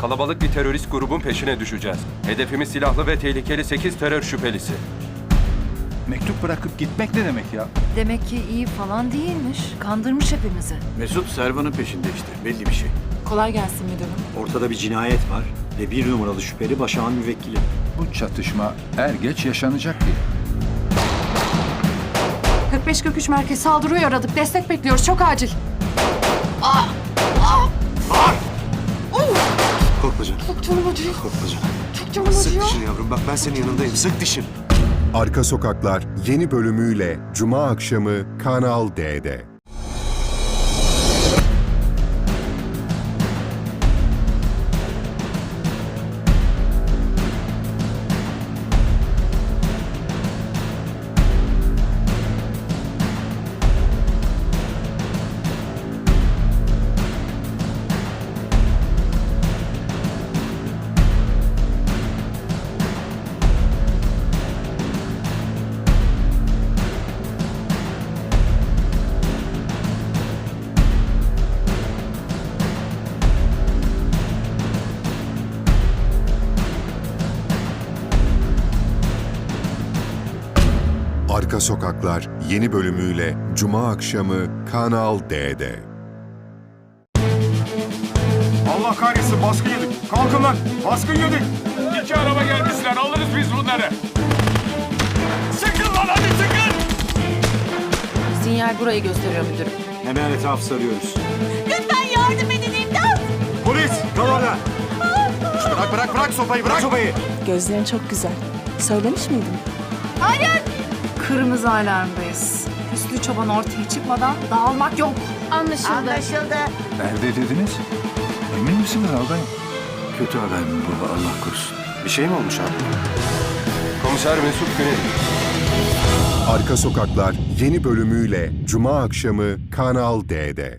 Kalabalık bir terörist grubun peşine düşeceğiz. Hedefimiz silahlı ve tehlikeli 8 terör şüphelisi. Mektup bırakıp gitmek ne demek ya? Demek ki iyi falan değilmiş. Kandırmış hepimizi. Mesut Servan'ın peşinde işte. Belli bir şey. Kolay gelsin müdürüm. Ortada bir cinayet var ve bir numaralı şüpheli Başak'ın müvekkili. Bu çatışma er geç yaşanacak diye. 45-43 merkez saldırıyor aradık. Destek bekliyoruz. Çok acil. Korkma canım, Çok canım acıyor. korkma canım. Çok canım Sık acıyor. dişini yavrum, bak ben senin yanındayım. Sık dişini. Arka Sokaklar yeni bölümüyle Cuma akşamı Kanal D'de. Arka Sokaklar yeni bölümüyle Cuma akşamı Kanal D'de. Allah kahretsin baskın yedik. Kalkın lan baskın yedik. İki araba gelmişler. Alırız biz bunları. Sıkın lan hadi sıkın. Sinyal burayı gösteriyor müdürüm. Hemen etrafı sarıyoruz. Lütfen yardım edin imdat! Polis! Kal orada! Bırak bırak bırak sopayı Bırak sopayı! Gözlerin çok güzel. Söylemiş miydim? Kırmızı alarmdayız. Hüsnü çoban ortaya çıkmadan dağılmak yok. Anlaşıldı. Nerede dediniz? Emin misiniz albayım? Kötü haber mi baba Allah korusun. Bir şey mi olmuş abi? Komiser Mesut Güney. Arka Sokaklar yeni bölümüyle Cuma akşamı Kanal D'de.